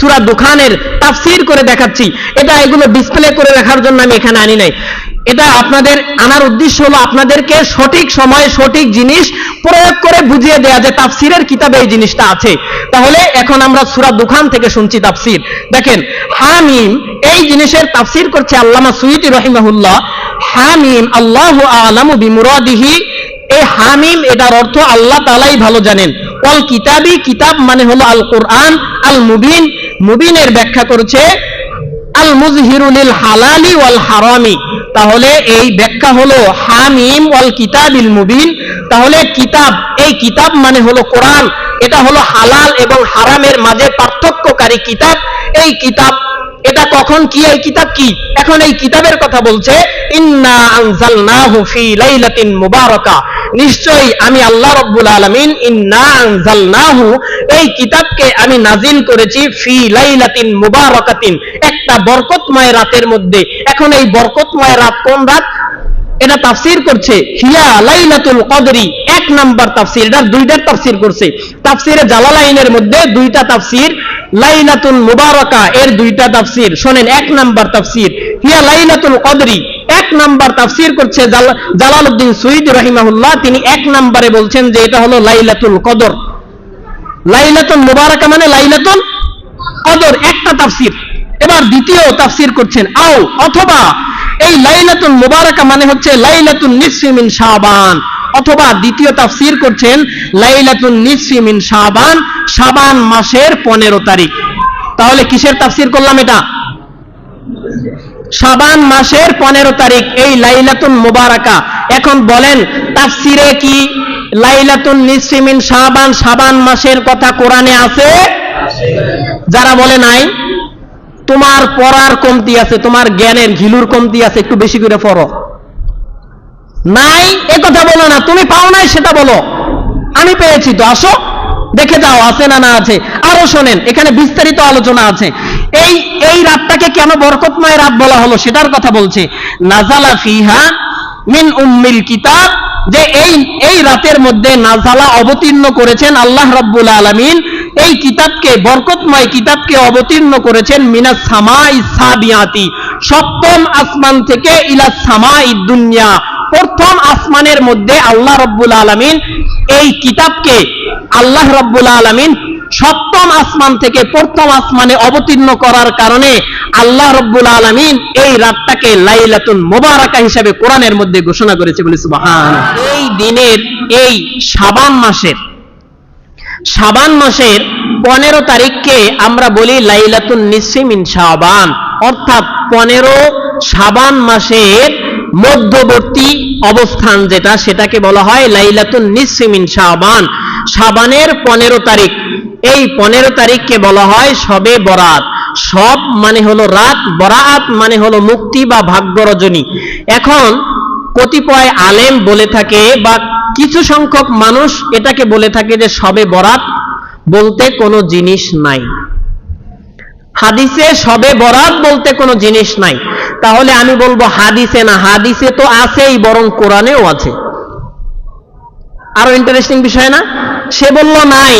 সুরা দুখানের তাফসির করে দেখাচ্ছি। এটা এগুলো ডিসপ্লে করে রাখার জন্য আমি এখানে আনি নাই। এটা আপনাদের আনার উদ্দেশ্য হলো আপনাদেরকে সঠিক সময়ে সঠিক জিনিস প্রয়োগ করে বুঝিয়ে দেয়া যে তাফসিরের কিতাবে এই জিনিসটা আছে। তাহলে এখন আমরা সুরা দুখান থেকে শুনছি তাফসির। দেখেন, হামিম এই জিনিসের তাফসির করছে আল্লামা সুইতি রহিমাহুল্লাহ। হামিম, আল্লাহ আলামু বিমুরাদিহি। এই হামিম এটার অর্থ আল্লাহ তালাই ভালো জানেন। অল কিতাবি, কিতাব মানে হলো আল কোরআন আল মুবিন মুবিনের ব্যাখ্যা করেছে আল মুজহিরুলিল হালালি ওয়াল হারামি। তাহলে এই ব্যাখ্যা হলো হামিম ওয়াল কিতাবিল মুবিন। তাহলে কিতাব, এই কিতাব মানে হলো কোরআন। এটা হলো হালাল এবং হারামের মাঝে পার্থক্যকারী কিতাব। এই কিতাব, এটা কখন কি, এই কিতাব কি? এখন এই কিতাবের কথা বলছে, ইন্না আনজালনাহু ফি লাইলাতিন মুবারাকা। নিশ্চয়ই আমি আল্লাহ রব্বুল আলামিন ইন্না আনজালনাহু এই কিতাবকে আমি নাজিল করেছি ফি লাইলাতিন মুবারাকাতিন। একটা বরকতময় রাতের মধ্যে। এখন এই বরকতময় রাত কোন রাত? এটা তাফসির করছে। হিয়া লাইলাতুল কদরি। এক নাম্বার তাফসির। এটা দুইটার তাফসির করছে। তাফসিরে জালালাইনের মধ্যে দুইটা তাফসির, লাইলাতুল মুবারাকা, এর দুইটা তাফসির। শোনেন, এক নাম্বার তাফসির। হিয়া লাইলাতুল কদরি। এক নাম্বার তাফসির করছে জাল- জালালউদ্দিন সুইদ রাহিমাহুল্লাহ। তিনি এক নাম্বারে বলছেন যে এটা হলো লাইলাতুল কদর। লাইলাতুল মুবারাকা মানে লাইলাতুল কদর, একটা তাফসির। এবার দ্বিতীয় তাফসির করছেন, আও, অথবা এই লাইলাতুল মুবারাকা মানে হচ্ছে লাইলাতুল নিসফি মিন শাবান। অথবা দ্বিতীয় তাফসির করছেন লাইলাতুল নিসফি মিন শাবান শাবান মাসের পনেরো তারিখ। তাহলে কিসের তাফসির করলাম এটা? শাবান মাসের পনেরো তারিখ, এই লাইলাতুন মুবারাকা। এখন বলেন তার তাফসিরে কি লাইলাতুন নিসফি মিন শাবান শাবান মাসের কথা কোরআনে আছে? যারা বলে নাই, তোমার পড়ার কমতি আছে, তোমার জ্ঞানের ঘিলুর কমতি আছে, একটু বেশি করে পড়ো। নাই, এ কথা বলো না, তুমি পাও নাই সেটা বলো। আমি পেয়েছি তো, আসো। দেখে যাও, আছে না না আছে? আরও শোনেন, এখানে বিস্তারিত আলোচনা আছে। এই এই রাতটাকে কেন বরকতময় রাত বলা হলো? সেটার কথা বলছে। নাজালা ফিহা মিন উম্মিল কিতাব, যে এই এই রাতের মধ্যে নাজালা অবতীর্ণ করেছেন আল্লাহ রাব্বুল আলামিন। এই কিতাবকে, বরকতময় কিতাবকে অবতীর্ণ করেছেন মিনাস সামাই সাবিয়াতি। সপ্তম আসমান থেকে ইলা সামাই দুনিয়া। প্রথম আসমানের মধ্যে আল্লাহ রব্বুল আলামিন এই কিতাবকে আল্লাহ রব্বুল আলামিন সপ্তম আসমান থেকে প্রথম আসমানে অবতীর্ণ করার কারণে আল্লাহ রব্বুল আলামিন এই রাতটাকে লাইলাতুন মোবারকা হিসাবে কোরআনের মধ্যে ঘোষণা করেছে বলে সুবহান। এই দিনের এই শাবান মাসের শাবান মাসের পনেরো তারিখকে আমরা বলি লাইলাতুন নিসিমিন শাবান। অর্থাৎ পনেরো সাবান মাসের মধ্যবর্তী অবস্থান যেটা, সেটাকে বলা হয় লাইলাতুন নিসিমিন শাবান। শাবানের পনেরো তারিখ। এই পনেরো তারিখকে বলা হয় সবে বরাত। সব মানে হলো রাত, বরাত মানে হলো মুক্তি বা ভাগ্য রজনী। এখন কতিপয় আলেম বলে থাকে বা কিছু সংখ্যক মানুষ এটাকে বলে থাকে যে সবে বরাত বলতে কোনো জিনিস নাই। হাদিসে সবে বরাত বলতে কোনো জিনিস নাই। তাহলে আমি বলব হাদিসে না, হাদিসে তো আছেই, বরং কোরআনেও আছে। আরো ইন্টারেস্টিং বিষয় না সে বলল নাই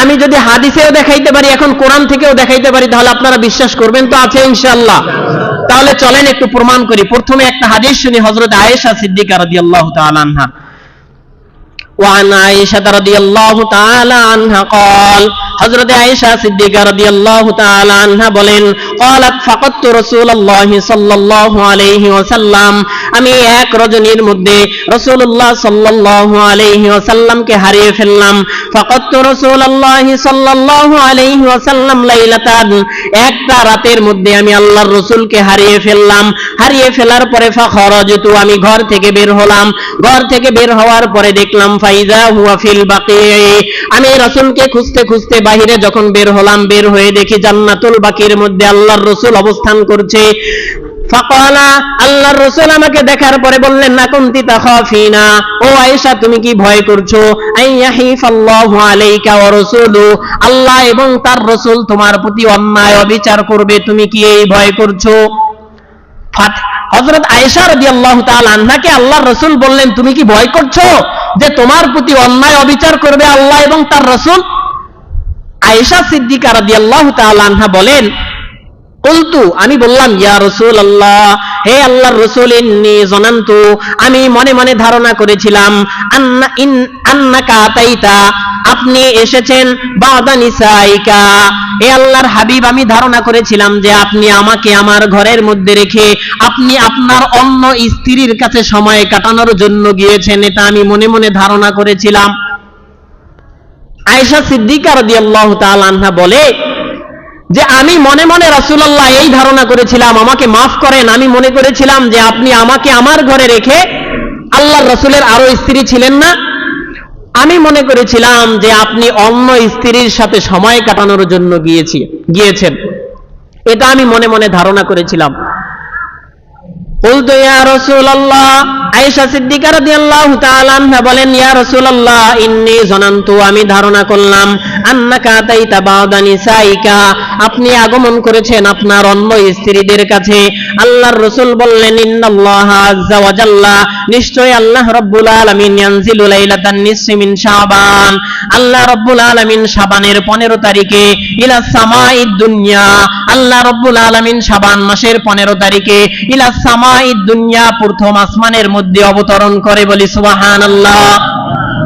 আমি যদি হাদিসেও দেখাইতে পারি এখন কোরআন থেকেও দেখাইতে পারি তাহলে আপনারা বিশ্বাস করবেন তো আছে ইনশাআল্লাহ তাহলে চলেন একটু প্রমাণ করি প্রথমে একটা হাদিস শুনি হযরত আয়েশা সিদ্দিকা রাদিয়াল্লাহু তাআলা আনহা وعن عائشة رضي الله تعالى عنها قال আয়েশা সিদ্দিকা রাদিয়াল্লাহু তাআলা আনহা বলেন ক্বালাত ফাকাততু রাসূলুল্লাহি সাল্লাল্লাহু আলাইহি ওয়াসাল্লাম। আমি এক রজনীর মধ্যে রাসূলুল্লাহ সাল্লাল্লাহু আলাইহি ওয়াসাল্লামকে হারিয়ে ফেললাম। ফাকাততু রাসূলুল্লাহি সাল্লাল্লাহু আলাইহি ওয়াসাল্লাম লাইলাতান। একটা রাতের মধ্যে আমি আল্লাহর রাসূলকে হারিয়ে ফেললাম। হারিয়ে ফেলার পরে ফাখরাজতু, আমি ঘর থেকে বের হলাম। ঘর থেকে বের হওয়ার পরে দেখলাম, ফাইজা হুয়া ফিল বাকি। আমি রাসূলকে খুঁজতে খুঁজতে বাহিরে যখন বের হলাম, বের হয়ে দেখি জান্নাতুল বাকির মধ্যে আল্লাহর রাসূল অবস্থান করছে। আল্লাহর আমাকে দেখার পরে বললেন না ও তুমি কি ভয় করছ? আল্লাহ এবং তার রাসূল তোমার প্রতি অন্যায় অবিচার করবে, তুমি কি এই ভয় করছ? হজরত আয়েশা রবি আল্লাহ আন্নাকে আল্লাহ রসুল বললেন, তুমি কি ভয় করছ যে তোমার প্রতি অন্যায় অবিচার করবে আল্লাহ এবং তার রসুল? আয়েশা সিদ্দিকা রাদিয়াল্লাহু তাআলা আনহা বলেন, কুলতু, আমি বললাম, ইয়া রসুল আল্লাহ হে আল্লাহর রসুল, ইন্নি জনান্তু, আমি মনে মনে ধারণা করেছিলাম, আন্না ইন, আন্নাকা আতাইতা, আপনি এসেছেন বাদা নিসাইকা। হে আল্লাহর হাবিব, আমি ধারণা করেছিলাম যে আপনি আমাকে আমার ঘরের মধ্যে রেখে, আপনি আপনার অন্য স্ত্রীর কাছে সময় কাটানোর জন্য গিয়েছেন, এটা আমি মনে মনে ধারণা করেছিলাম। আয়েশা সিদ্দিকা রাদিয়াল্লাহু তাআলা আনহা বলে যে আমি মনে মনে রাসূলুল্লাহ এই ধারণা করেছিলাম, আমাকে মাফ করেন, আমি মনে করেছিলাম যে আপনি আমাকে আমার ঘরে রেখে আল্লাহ রসুলের আরও স্ত্রী ছিলেন না। আমি মনে করেছিলাম যে আপনি অন্য স্ত্রীর সাথে সময় কাটানোর জন্য গিয়েছি, গিয়েছেন। এটা আমি মনে মনে ধারণা করেছিলাম। বলতো আয়েশা সিদ্দিকা রাদিয়াল্লাহু তাআলা বলেন, ইয়া রাসূলুল্লাহ, ইন্নী জানান্তু, আমি ধারণা করলাম, আন্নাকা নিসাইকা, আপনি আগমন করেছেন আপনার অন্য স্ত্রীদের কাছে। আল্লাহর রাসূল বললেন, ইন্নাল্লাহ আযজা ওয়া জাল্লা নিশ্চয় আল্লাহ রাব্বুল আলামিন ইয়ানজিলু লাইলাতান নিসফি মিন শাবান। আল্লাহ রাব্বুল আলামিন শাবানের 15 তারিখে ইলা সামাইদ দুনিয়া, আল্লাহ রাব্বুল আলামিন শাবান মাসের 15 তারিখে ইলা সামাইদ দুনিয়া প্রথম আসমানের মধ্যে অবতরণ করে বলি সুবাহান আল্লাহ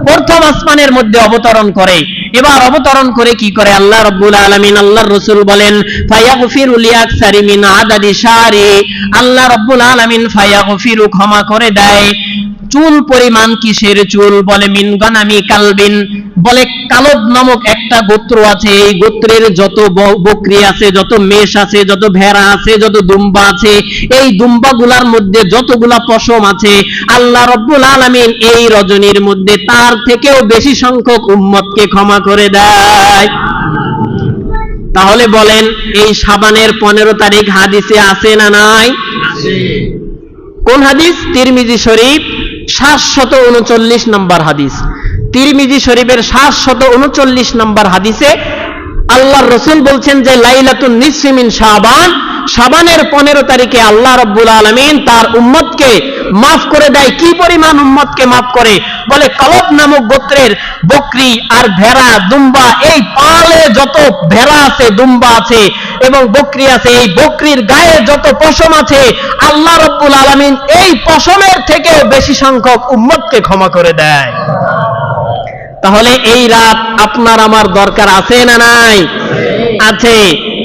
প্রথম আসমানের মধ্যে অবতরণ করে। এবার অবতরণ করে কি করে? আল্লাহ রব্বুল আলমিন আল্লাহ রসুল বলেন, ফায়াগফিরু লিয়াকসারি সারিমিন আদাদি সারি আল্লাহ রব্বুল আলামিন ফায়াগফিরু ক্ষমা করে দেয়। চুল পরিমাণ কিসের চুল বলে মিন গানামি কালবিন। বলে কালব নামক একটা গোত্র আছে এই গোত্রের যত বকরি আছে যত মেষ আছে যত ভেড়া আছে যত দুম্বা আছে এই দুম্বাগুলার মধ্যে যতগুলা পশম আছে আল্লাহ রব্বুল আলামিন এই রজনীর মধ্যে তার থেকেও বেশি সংখ্যক উম্মতকে ক্ষমা করে দেয়। তাহলে বলেন এই সাবানের পনেরো তারিখ হাদিসে আছে না নাই? কোন হাদিস? তিরমিজি শরীফ। সাতশত উনচল্লিশ নম্বর হাদিস। তিরমিজি শরীফের সাতশত উনচল্লিশ নম্বর হাদিসে আল্লাহর রসুল বলছেন যে, লাইলাতুন নিসিমিন শাবান শাবানের পনেরো তারিখে আল্লাহ রব্বুল আলমিন তার উম্মতকে মাফ করে দেয়। কি পরিমাণ উম্মতকে মাফ করে? বলে কলব নামক গোত্রের বকরি আর ভেড়া, দুম্বা, এই পালে যত ভেড়া আছে, দুম্বা আছে এবং বকরি আছে, এই বকরির গায়ে যত পশম আছে, আল্লাহ রব্বুল আলমিন এই পশমের থেকেও বেশি সংখ্যক উম্মতকে ক্ষমা করে দেয়। তাহলে এই রাত আপনার আমার দরকার আছে না নাই? আছে।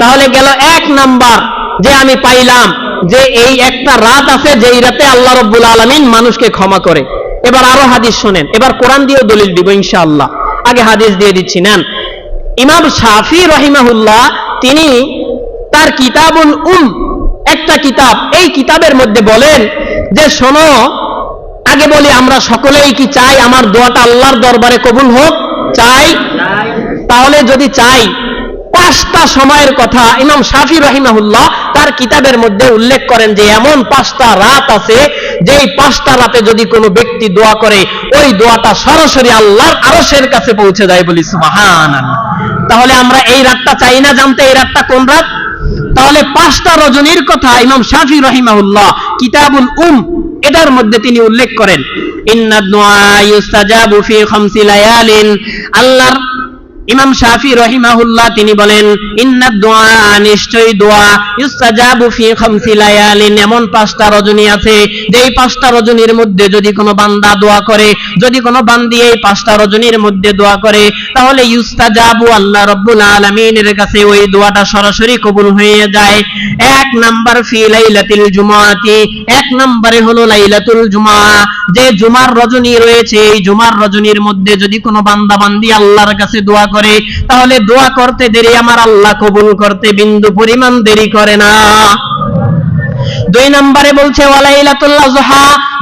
তাহলে গেল এক নাম্বার। যে আমি পাইলাম যে এই একটা রাত আছে যেই রাতে আল্লাহ রব্বুল আলমিন মানুষকে ক্ষমা করে। এবার আরও হাদিস শোনেন। এবার কোরআন দিয়েও দলিল দিব ইনশাআল্লাহ। আগে হাদিস দিয়ে দিচ্ছি নেন। ইমাম শাফি রহিমাহুল্লাহ তিনি তার কিতাবুল উম একটা কিতাব এই কিতাবের মধ্যে বলেন যে শোনো আগে বলি আমরা সকলেই কি চাই? আমার দোয়াটা আল্লাহর দরবারে কবুল হোক? চাই? তাহলে যদি চাই পাঁচটা সময়ের কথা ইমাম শাফি রহিমাহুল্লাহ তার কিতাবের মধ্যে উল্লেখ করেন যে এমন পাঁচটা রাত আছে যে এই পাঁচটা রাতে যদি কোনো ব্যক্তি দোয়া করে, ওই দোয়াটা সরাসরি আল্লাহর আরশের কাছে পৌঁছে যায় বলি সুবাহান তাহলে আমরা এই রাতটা চাই না জানতে, এই রাতটা কোন রাত? তাহলে পাঁচটা রজনীর কথা ইমাম শাফি রহিমাহুল্লাহ কিতাবুল উম, এটার মধ্যে তিনি উল্লেখ করেন। ইন্না দুআ ইউস্তাজাবু ফি খামসি লায়ালিন, আল্লাহর ইমাম শাফি রহিমাহুল্লাহ তিনি বলেন, ইন্না দোয়া, নিশ্চয়ই দোয়া। ইউস্তাজাবু ফি খামসি লায়ালিন। এমন পাঁচটা রজনী আছে, যেই পাঁচটা রজনীর মধ্যে যদি কোনো বান্দা দোয়া করে, যদি কোনো বান্দি এই পাঁচটা রজনীর মধ্যে দোয়া করে, তাহলে ইউস্তাজাবু আল্লাহ রব্বুল আলামিনের কাছে ওই দোয়াটা সরাসরি কবুল হয়ে যায়। এক নাম্বার ফি লাইলাতুল জুমাতি, এক নম্বরে হলো লাইলাতুল জুমা। যে জুমার রজনী রয়েছে, এই জুমার রজনীর মধ্যে যদি কোনো বান্দা বান্দি আল্লাহর কাছে দোয়া করে তাহলে দোয়া করতে দেরি আমার আল্লাহ কবুল করতে বিন্দু পরিমাণ দেরি করে না। দুই নম্বরে বলছে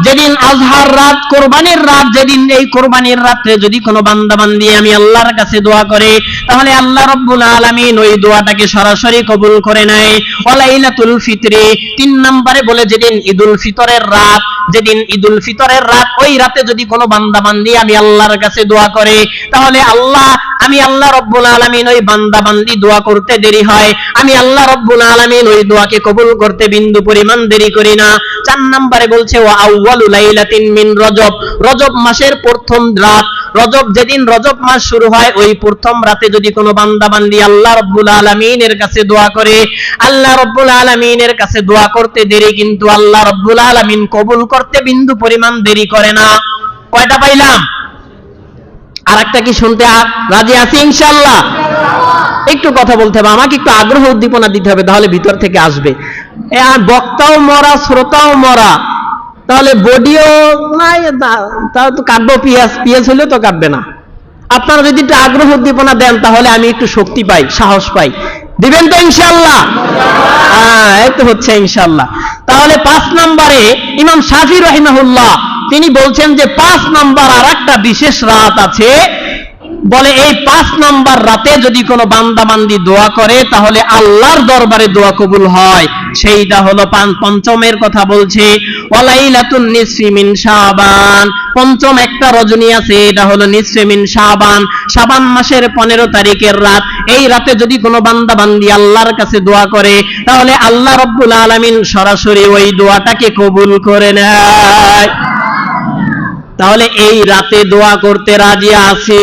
যেদিন আজহার রাত, কোরবানির রাত, যেদিন এই কোরবানির রাত্রে যদি কোনো বান্দা বান্দি আমি আল্লাহর কাছে দোয়া করে, তাহলে আল্লাহ রব্বুল আলামিন ওই দোয়াটাকে সরাসরি কবুল করে নেয়। ওয়ালাইলাতুল ফিতরি, তিন নম্বরে বলে, যেদিন ঈদুল ফিতরের রাত যেদিন ঈদুল ফিতরের রাত, ওই রাতে যদি কোনো বান্দা বান্দি আমি আল্লাহর কাছে দোয়া করে, তাহলে আল্লাহ আমি আল্লাহ রব্বুল আলামিন ওই বান্দা বান্দি দোয়া করতে দেরি হয়। আমি আল্লাহ রব্বুল আলামিন ওই দোয়াকে কবুল করতে বিন্দু পরিমাণ দেরি করি না। চার নম্বরে বলছে ও লাইলাতিন মিন রজব। রজব মাসের প্রথম রাত। রজব যেদিন রজব মাস শুরু হয়, ওই প্রথম রাতে যদি কোনো বান্দা বান্দি আল্লাহ রব্বুল আলমিনের কাছে দোয়া করে, আল্লাহ রব্বুল আলমিনের কাছে দোয়া করতে দেরি কিন্তু আল্লাহ রব্বুল আলমিন কবুল করতে বিন্দু পরিমাণ দেরি করে না। কয়টা পাইলাম? আর একটা কি শুনতে রাজি আছি ইনশাল্লাহ একটু কথা বলতে হবে, আমাকে একটু আগ্রহ উদ্দীপনা দিতে হবে, তাহলে ভিতর থেকে আসবে। বক্তাও মরা, শ্রোতাও মরা, তাহলে বডিও নাই, তা- কাটবো পিয়াজ পিয়াজ হলেও তো কাটবে না। আপনারা যদি একটু আগ্রহ উদ্দীপনা দেন, তাহলে আমি একটু শক্তি পাই, সাহস পাই। দিবেন তো ইনশাল্লাহ হ্যাঁ এই তো হচ্ছে ইনশাল্লাহ তাহলে পাঁচ নম্বরে ইমাম শাফি রহিমাহুল্লাহ তিনি বলছেন যে পাঁচ নাম্বার আর একটা বিশেষ রাত আছে। বলে, এই পাঁচ নাম্বার রাতে যদি কোনো বান্দা বান্দি দোয়া করে, তাহলে আল্লাহর দরবারে দোয়া কবুল হয়। সেইটা হলো পঞ্চমের কথা বলছে। পঞ্চম একটা রজনী আছে, এটা হলো নিসফি মিন শাবান। শাবান মাসের পনেরো তারিখের রাত। এই রাতে যদি কোনো বান্দাবান্দি আল্লাহর কাছে দোয়া করে, তাহলে আল্লাহ রব্বুল আলামিন সরাসরি ওই দোয়াটাকে কবুল করে নেয়। তাহলে এই রাতে দোয়া করতে রাজি আছে।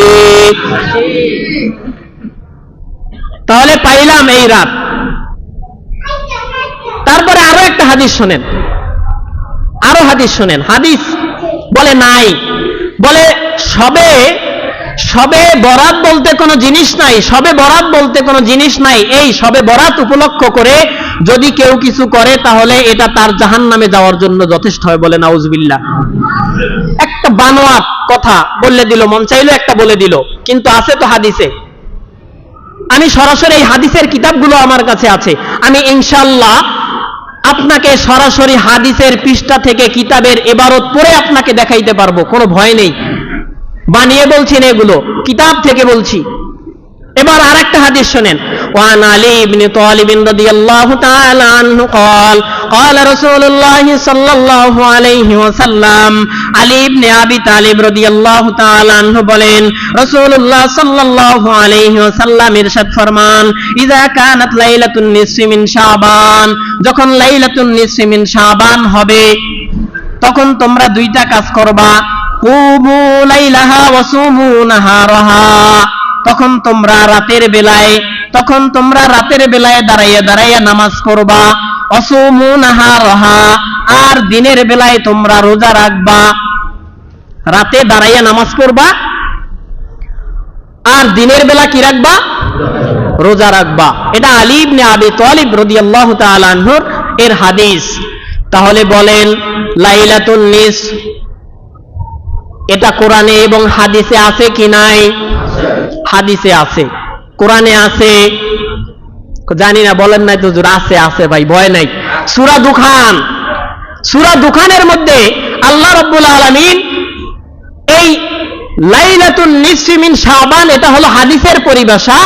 তাহলে পাইলাম এই রাত। তারপরে আরও একটা হাদিস শোনেন। আরও হাদিস শোনেন। হাদিস বলে নাই। বলে সবে সবে বরাত বলতে কোনো জিনিস নাই, সবে বরাত বলতে কোনো জিনিস নাই। এই সবে বরাত উপলক্ষ করে যদি কেউ কিছু করে, তাহলে এটা তার জাহান নামে যাওয়ার জন্য যথেষ্ট হয় বলে নাউজবিল্লা একটা বানোয়াত কথা বললে দিল, মন চাইলো একটা বলে দিল, কিন্তু আছে তো হাদিসে। আমি সরাসরি এই হাদিসের কিতাবগুলো আমার কাছে আছে। আমি ইনশাল্লাহ আপনাকে সরাসরি হাদিসের পৃষ্ঠা থেকে কিতাবের এবারত পড়ে আপনাকে দেখাইতে পারব, কোনো ভয় নেই। বানিয়ে বলছি না এগুলো, কিতাব থেকে বলছি। এবার আরেকটা হাদিস শোনেন وعن علي بن طالب رضي الله تعالى عنه قال قال رسول الله صلى الله عليه وسلم علي بن ابي طالب رضي الله تعالى عنه বলেন রাসূলুল্লাহ সাল্লাল্লাহু আলাইহি ওয়াসাল্লাম ইরশাদ ফরমান ইযা কানাত লাইলাতুন নিসফি মিন শাবান যখন লাইলাতুন নিসফি মিন শাবান হবে তখন তোমরা দুইটা কাজ করবা কুমু লাইলাহা ওয়াসুমু নাহারাহা তখন তোমরা রাতের বেলায়, তখন তোমরা রাতের বেলায় দাঁড়াইয়া দাঁড়াইয়া নামাজ অসুমু নাহারাহা আর দিনের বেলায় তোমরা রোজা রাখবা। রাতে দাঁড়াইয়া নামাজ পড়বা। আর দিনের বেলা কি রাখবা? রোজা রাখবা। এটা আলী ইবনে আবি তালিব রাদিয়াল্লাহু তাআলা আনহুর এর হাদিস। তাহলে বলেন, লাইলাতুন নিস এটা কোরআনে এবং হাদিসে আছে কি নাই? হাদিসে আছে। কোরআনে আছে, জানি না, বলেন নাই তো আছে আছে ভাই, ভয় নাই। সুরা দুখান, সুরা দুখানের মধ্যে আল্লাহ রব্বুল আলমিন এই লাইলাতুল নিশ্চিমিন শাহবান এটা হলো হাদিসের পরিভাষা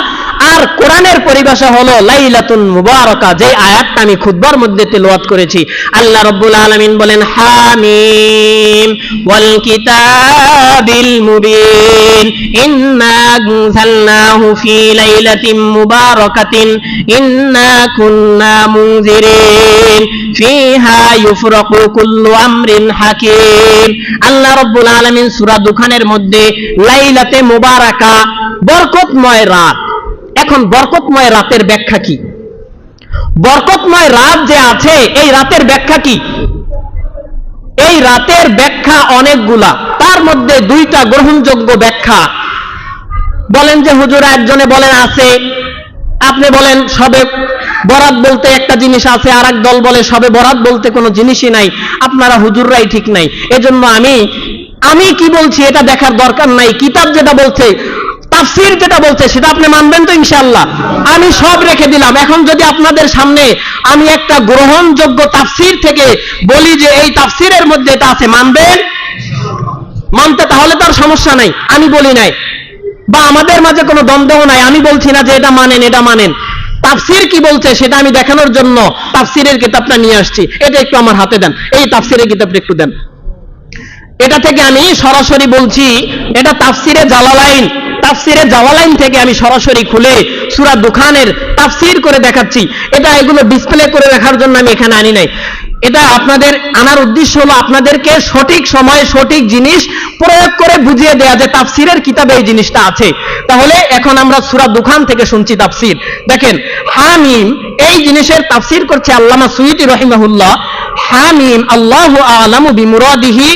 আর কোরআনের পরিভাষা হলো লাইলাতুন মুবারকা যে আয়াতটা আমি খুতবার মধ্যে তেলাওয়াত করেছি। আল্লাহ রাব্বুল আলামিন বলেন, হামিম ওয়াল কিতাবিল মুবিন, ইন্না আনজালনাহু ফি লাইলাতিন মুবারাকাতিন, ইন্না কুন্না মুনজিরিন, ফিহা ইউফরাকু কুল্লু আমরিন হাকিম। আল্লাহ রাব্বুল আলামিন সূরা দুখানের মধ্যে, লাইলাতে মুবারাকা, বরকতময় রাত। এখন বরকতময় রাতের ব্যাখ্যা কি? বরকতময় রাত যে আছে, এই রাতের ব্যাখ্যা কি? এই রাতের ব্যাখ্যা অনেকগুলা। তার মধ্যে দুইটা গ্রহণযোগ্য ব্যাখ্যা। বলেন যে হুজুর একজনে বলেন, আছে। আপনি বলেন, সবে বরাত বলতে একটা জিনিস আছে আর দল বলে, সবে বরাত বলতে কোনো জিনিসই নাই। আপনারা হুজুররাই ঠিক নাই। এজন্য আমি আমি কি বলছি এটা দেখার দরকার নাই। কিতাব যেটা বলছে তাফসির যেটা বলছে, সেটা আপনি মানবেন তো ইনশাআল্লাহ। আমি সব রেখে দিলাম। এখন যদি আপনাদের সামনে আমি একটা গ্রহণযোগ্য তাফসির থেকে বলি যে এই তাফসিরের মধ্যে এটা আছে, মানবেন? মানতে তাহলে তো আর সমস্যা নাই, আমি বলি নাই। বা আমাদের মাঝে কোনো দ্বন্দ্ব নাই, আমি বলছি না যে এটা মানেন এটা মানেন। তাফসির কি বলছে, সেটা আমি দেখানোর জন্য তাফসিরের কিতাবটা নিয়ে আসছি। এটা একটু আমার হাতে দেন, এই তাফসিরের কিতাবটা একটু দেন। এটা থেকে আমি সরাসরি বলছি, এটা তাফসিরে জালালাইন। তাফসিরে জালালাইন থেকে আমি সরাসরি খুলে সূরা দুখানের তাফসির করে দেখাচ্ছি। এটা এগুলো ডিসপ্লে করে রাখার জন্য আমি এখানে আনি নাই। এটা আপনাদের আনার উদ্দেশ্য হলো আপনাদেরকে সঠিক সময়ে সঠিক জিনিস প্রয়োগ করে বুঝিয়ে দেয়া যে তাফসিরের কিতাবে এই জিনিসটা আছে। তাহলে এখন আমরা সূরা দুখান থেকে শুনছি তাফসির। দেখেন, হামিম এই জিনিসের তাফসির করছে আল্লামা সুইটি রহিমাহুল্লাহ। হামিম আল্লাহু আলামু বিমুরাদিহি।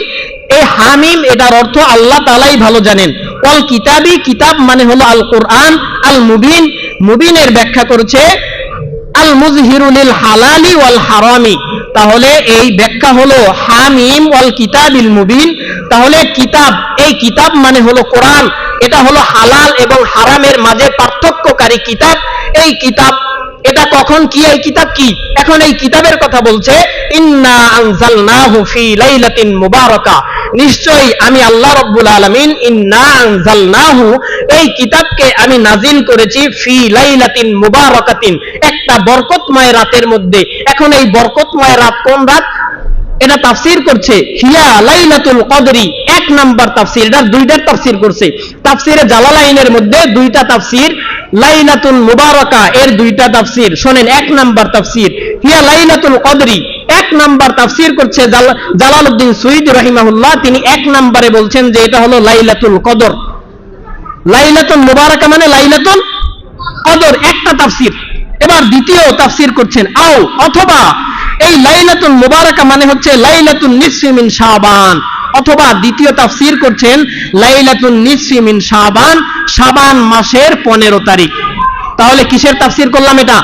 এই হামিম এটার অর্থ আল্লাহ তালাই ভালো জানেন। অল কিতাবি, কিতাব মানে হলো আল কোরআন আল মুবিন মুবিনের ব্যাখ্যা করেছে আল মুজহিরুলিল হালালি ওয়াল হারামি। তাহলে এই ব্যাখ্যা হলো হামিম ওয়াল কিতাবিল মুবিন। তাহলে কিতাব, এই কিতাব মানে হলো কোরআন। এটা হলো হালাল এবং হারামের মাঝে পার্থক্যকারী কিতাব। এই কিতাব, এটা কখন কি? এই কিতাব কি? এখন এই কিতাবের কথা বলছে, ইন্না আনজালনাহু ফি লাইলাতিন মুবারাকা। নিশ্চয়ই আমি আল্লাহ রব্বুল আলামিন ইন্না আনজালনাহু, এই কিতাবকে আমি নাজিল করেছি ফি লাইলাতিন মুবারাকাতিন। একটা বরকতময় রাতের মধ্যে। এখন এই বরকতময় রাত কোন রাত? এটা তাফসির করছে, হিয়া লাইলাতুল কদরি। এক নাম্বার তাফসির, এটা দুইটার তাফসির করছে। তাফসিরে জালালাইনের মধ্যে দুইটা তাফসির লাইলাতুল মুবারাকা, এর দুইটা তাফসির। শোনেন, এক নাম্বার তাফসির। হিয়া লাইলাতুল কদরি, এক নাম্বার তাফসির করছে জালালউদ্দিন সুইদ রাহিমাহুল্লাহ। তিনি এক নাম্বারে বলছেন যে এটা হলো লাইলাতুল কদর। লাইলাতুল মুবারাকা মানে লাইলাতুল কদর, একটা তাফসির। এবার দ্বিতীয় তাফসির করছেন, আও, অথবা এই লাইলাতুল মুবারাকা মানে হচ্ছে লাইলাতুল নিসফি মিন শাবান। অথবা দ্বিতীয় তাফসির করছেন লাইলাতুল নিসফি মিন শাবান শাবান মাসের পনেরো তারিখ। তাহলে কিসের তাফসির করলাম এটা?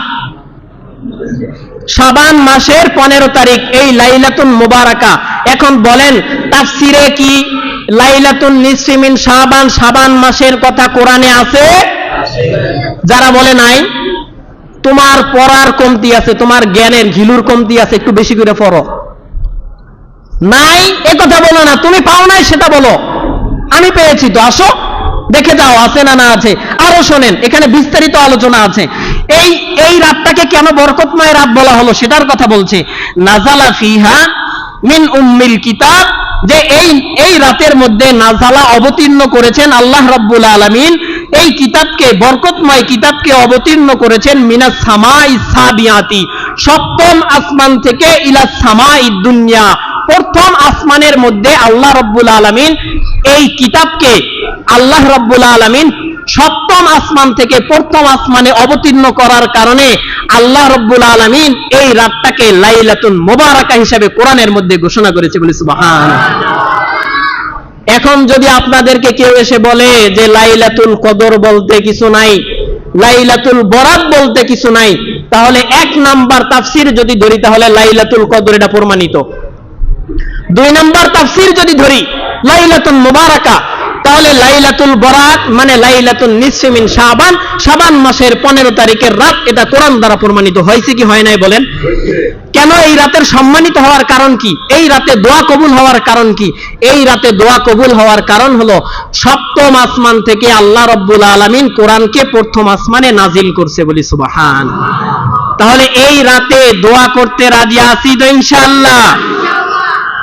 শাবান মাসের পনেরো তারিখ, এই লাইলাতুল মুবারাকা। এখন বলেন, তাফসিরে কি লাইলাতুন নিসফি মিন শাবান শাবান মাসের কথা কোরআনে আছে? যারা বলে নাই, তোমার পড়ার কমতি আছে, তোমার জ্ঞানের ঘিলুর কমতি আছে, একটু বেশি করে পড়ো। নাই, এ কথা বলো না, তুমি পাও নাই, সেটা বলো। আমি পেয়েছি তো, আসো, দেখে যাও, আছে না না আছে। আরও শোনেন, এখানে বিস্তারিত আলোচনা আছে। এই এই রাতটাকে কেন বরকতময় রাত বলা হলো, সেটার কথা বলছে। নাজালা ফিহা মিন উম্মিল কিতাব, যে এই এই রাতের মধ্যে নাজালা অবতীর্ণ করেছেন আল্লাহ রাব্বুল আলামিন। এই কিতাবকে, বরকতময় কিতাবকে অবতীর্ণ করেছেন মিনাস সামাই সাবিয়াতি, সপ্তম আসমান থেকে ইলা সামাই দুনিয়া। প্রথম আসমানের মধ্যে আল্লাহ রব্বুল আলামিন এই কিতাবকে আল্লাহ রব্বুল আলামিন সপ্তম আসমান থেকে প্রথম আসমানে অবতীর্ণ করার কারণে আল্লাহ রব্বুল আলামিন এই রাতটাকে লাইলাতুল মোবারকা হিসাবে কোরআনের মধ্যে ঘোষণা করেছে বলে সুবহান। এখন যদি আপনাদেরকে কেউ এসে বলে যে লাইলাতুল কদর বলতে কিছু নাই, লাইলাতুল বরাত বলতে কিছু নাই, তাহলে এক নাম্বার তাফসির যদি ধরি তাহলে লাইলাতুল কদর এটা প্রমাণিত। দুই নাম্বার তাফসির যদি ধরি লাইলাতুল মুবারাকা, তাহলে লাইলাতুল বরাত মানে লাইলাতুল নিসফিমিন শাবান শাবান মাসের পনেরো তারিখের রাত, এটা কোরআন দ্বারা প্রমাণিত হয়েছে কি হয় নাই বলেন? কেন এই রাতের সম্মানিত হওয়ার কারণ কি? এই রাতে দোয়া কবুল হওয়ার কারণ কি? এই রাতে দোয়া কবুল হওয়ার কারণ হলো সপ্তম আসমান থেকে আল্লাহ রব্বুল আলামিন কোরআনকে প্রথম আসমানে নাজিল করছে বলি সুবাহান। তাহলে এই রাতে দোয়া করতে রাজি আছি তো ইনশাআল্লাহ।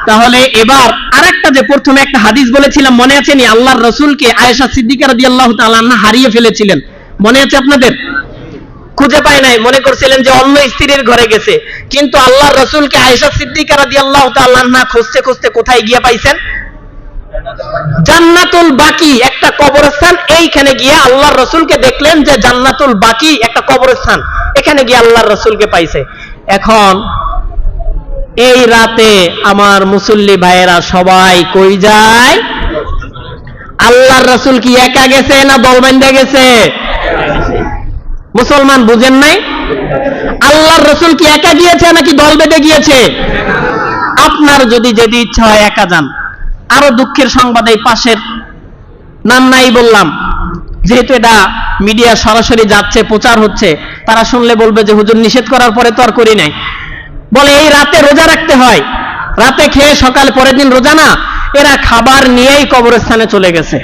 তাহলে এবার আরেকটা যে প্রথমে একটা হাদিস বলেছিলাম, মনে আছে নি? আল্লাহর রসুলকে আয়েশা সিদ্দিকা রাদিয়াল্লাহু তাআলা আনহা হারিয়ে ফেলেছিলেন। মনে আছে আপনাদের? খুঁজে পায় নাই, মনে করছিলেন যে অন্য স্ত্রীর ঘরে গেছে। কিন্তু আল্লাহর রসুলকে আয়েশা সিদ্দিকা রাদিয়াল্লাহু তাআলা আনহা খুঁজতে খুঁজতে কোথায় গিয়ে পাইছেন? জান্নাতুল বাকি একটা কবরস্থান, এইখানে গিয়ে আল্লাহর রসুলকে দেখলেন যে জান্নাতুল বাকি একটা কবরস্থান, এখানে গিয়ে আল্লাহর রসুলকে পাইছে। এখন এই রাতে আমার মুসল্লি ভাইয়েরা সবাই কই যায়? আল্লাহর রসুল কি একা গেছে না দলবান্ধা গেছে? মুসলমান বুঝেন নাই? আল্লাহর রসুল কি একা গিয়েছে নাকি দল বেঁধে গিয়েছে? আপনার যদি যদি ইচ্ছা হয় একা যান। আরও দুঃখের সংবাদ এই পাশের। নাম নাই বললাম। যেহেতু এটা মিডিয়া সরাসরি যাচ্ছে, প্রচার হচ্ছে, তারা শুনলে বলবে যে, হুজুর নিষেধ করার পরে তো আর করি নাই। বলে, এই রাতে রোজা রাখতে হয়। রাতে খেয়ে সকাল পরের দিন রোজা না, এরা খাবার নিয়েই কবরস্থানে চলে গেছে।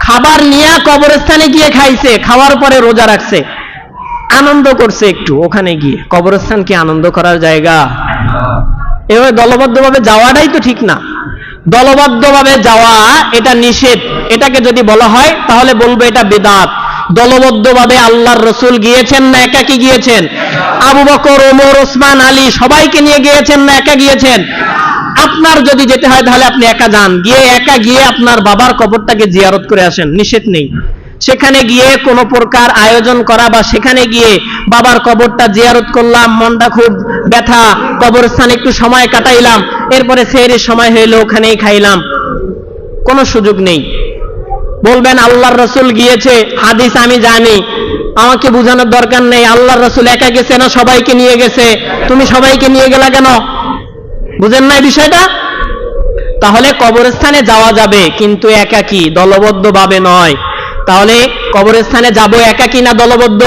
খাবার নিয়ে কবরস্থানে গিয়ে খাইছে, খাওয়ার পরে রোজা রাখছে। আনন্দ করছে একটু ওখানে গিয়ে। কবরস্থান কি আনন্দ করার জায়গা? এভাবে দলবদ্ধভাবে যাওয়াটাই তো ঠিক না। দলবদ্ধভাবে যাওয়া, এটা নিষেধ। এটাকে যদি বলা হয়, তাহলে বলব এটা বেদাত। দলবদ্ধভাবে আল্লাহর রসুল গিয়েছেন না একা কি গিয়েছেন? আবু বকর, ওমর, ওসমান, আলী সবাইকে নিয়ে গিয়েছেন না একা গিয়েছেন? আপনার যদি যেতে হয় তাহলে আপনি একা যান। গিয়ে একা গিয়ে আপনার বাবার কবরটাকে জিয়ারত করে আসেন। নিষেধ নেই। সেখানে গিয়ে কোনো প্রকার আয়োজন করা বা সেখানে গিয়ে বাবার কবরটা জিয়ারত করলাম, মনটা খুব ব্যথা, কবরস্থানে একটু সময় কাটাইলাম, এরপরে সেহরির সময় হইল ওখানেই খাইলাম। কোনো সুযোগ নেই। বলবেন, আল্লাহর রসুল গিয়েছে, হাদিস আমি জানি। আমাকে বোঝানোর দরকার নেই, আল্লাহর রসুল একা গেছে না সবাইকে নিয়ে গেছে? তুমি সবাইকে নিয়ে গেলা কেন? বুঝেন না বিষয়টা? তাহলে কবরস্থানে যাওয়া যাবে, কিন্তু একাকি দলবদ্ধভাবে নয়। তাহলে কবরস্থানে যাব একাকি না দলবদ্ধ?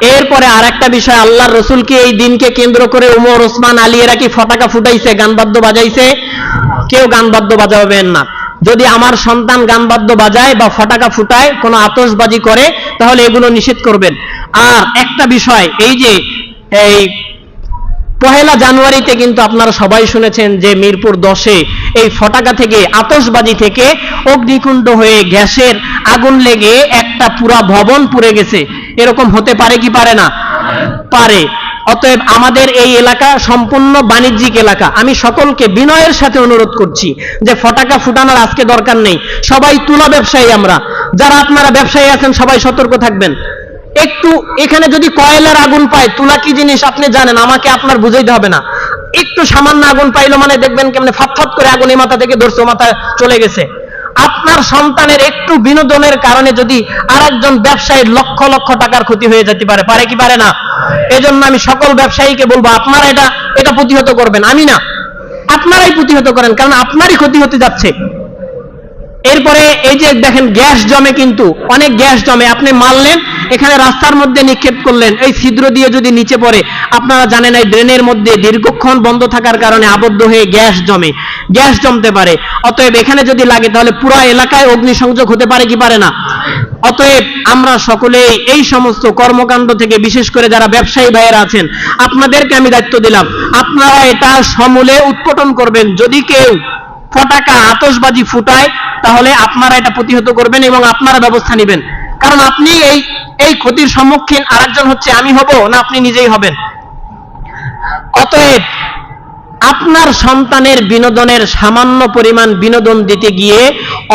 এরপরে আর একটা বিষয়, আল্লাহর রসুলকে এই দিনকে কেন্দ্র করে উমর, ওসমান, আলী, এরা কি ফটাকা ফুটাইছে, গানবাদ্য বাজাইছে? কেউ গানবাদ্য বাজাবেন না। যদি আমার সন্তান গানবাদ্য বাজায় বা ফটাকা ফুটায়, কোনো আতশবাজি করে, তাহলে এগুলো নিষেধ করবেন। আর একটা বিষয়, এই যে, এই পহেলা জানুয়ারিতে কিন্তু আপনারা সবাই শুনেছেন যে মিরপুর দশে এই ফটাকা থেকে, আতশবাজি থেকে অগ্নিকুণ্ড হয়ে গ্যাসের আগুন লেগে একটা পুরা ভবন পুড়ে গেছে। এরকম হতে পারে কি পারে না? পারে। অতএব আমাদের এই এলাকা সম্পূর্ণ বাণিজ্যিক এলাকা। আমি সকলকে বিনয়ের সাথে অনুরোধ করছি যে ফটাকা ফুটানোর আজকে দরকার নেই। সবাই তুলা ব্যবসায়ী আমরা। যারা আপনারা ব্যবসায়ী আছেন, সবাই সতর্ক থাকবেন। একটু এখানে যদি কয়লার আগুন পায়, তুলা কি জিনিস আপনি জানেন? আমাকে আপনার বুঝাইতে হবে না। একটু সামান্য আগুন পাইলো মানে দেখবেন কেমনে ফাটফাট করে আগুন এই মাথা থেকে ধরছে মাথা চলে গেছে। আপনার সন্তানের একটু বিনোদনের কারণে যদি আরেকজন ব্যবসায়ীর লক্ষ লক্ষ টাকার ক্ষতি হয়ে যেতে পারে পারে কি পারে না? এজন্য আমি সকল ব্যবসায়ীকে বলব, আপনারা এটা এটা প্রতিহত করবেন। আমি না, আপনারাই প্রতিহত করেন, কারণ আপনারই ক্ষতি হতে যাচ্ছে। এরপরে এই যে দেখেন, গ্যাস জমে কিন্তু, অনেক গ্যাস জমে। আপনি মারলেন এখানে রাস্তার মধ্যে নিক্ষেপ করলেন। এই ছিদ্র দিয়ে যদি নিচে পড়ে, আপনারা জানেন এই ড্রেনের মধ্যে দীর্ঘক্ষণ বন্ধ থাকার কারণে আবদ্ধ হয়ে গ্যাস জমে, গ্যাস জমতে পারে। অতএব এখানে যদি লাগে, তাহলে পুরো এলাকায় অগ্নিসংযোগ হতে পারে কি পারে না? অতএব আমরা সকলেই এই সমস্ত কর্মকাণ্ড থেকে, বিশেষ করে যারা ব্যবসায়ী ভাইয়েরা আছেন, আপনাদেরকে আমি দায়িত্ব দিলাম। আপনারা এটা সমূলে উৎপটন করবেন। যদি কেউ ফটাকা আতশবাজি ফুটায়, তাহলে আপনারা এটা প্রতিহত করবেন এবং আপনারা ব্যবস্থা নেবেন। কারণ আপনি এই এই ক্ষতির সম্মুখীন আরেকজন হচ্ছে আমি হব না আপনি নিজেই হবেন। অতএব আপনার সন্তানের বিনোদনের সামান্য পরিমাণ বিনোদন দিতে গিয়ে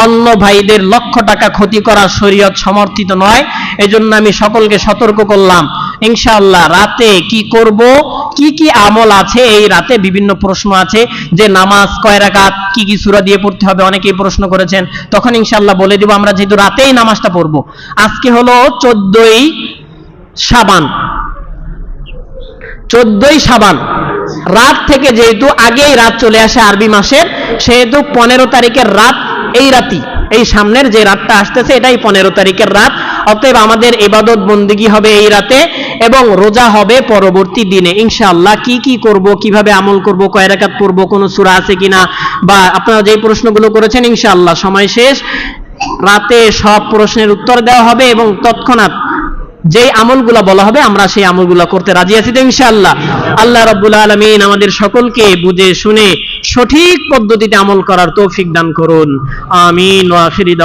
অন্য ভাইদের লক্ষ টাকা ক্ষতি করা শরীয়ত সমর্থিত নয়। এজন্য আমি সকলকে সতর্ক করলাম। ইনশাআল্লাহ, রাতে কি করব? কি কি আমল আছে? এই রাতে বিভিন্ন প্রশ্ন আছে যে নামাজ কয় রাকাত? কি কি সূরা দিয়ে পড়তে হবে? অনেকেই প্রশ্ন করেছেন। তখন ইনশাআল্লাহ বলে দিব, আমরা যেহেতু রাতেই নামাজটা পড়ব। আজকে হলো চোদ্দই সাবান চোদ্দই সাবান রাত থেকে যেহেতু আগেই রাত চলে আসে আরবি মাসের, সেহেতু পনেরো তারিখের রাত এই রাতি এই সামনের যে রাতটা আসতেছে এটাই পনেরো তারিখের রাত। অতএব আমাদের এবাদত বন্দিগি হবে এই রাতে এবং রোজা হবে পরবর্তী দিনে। ইনশাআল্লাহ কি কি করব, কীভাবে আমল করব, কয় রাকাত পড়ব, কোনো সূরা আছে কিনা, বা আপনারা যে প্রশ্নগুলো করেছেন ইনশাআল্লাহ সময় শেষ। রাতে সব প্রশ্নের উত্তর দেওয়া হবে এবং তৎক্ষণাৎ যে আমলগুলা বলা হবে, আমরা সেই আমলগুলা করতে রাজি আছি তো ইনশাআল্লাহ। আল্লাহ রাব্বুল আলামিন আমাদের সকলকে বুঝে শুনে সঠিক পদ্ধতিতে আমল করার তৌফিক দান করুন। আমিন ওয়া আখিরি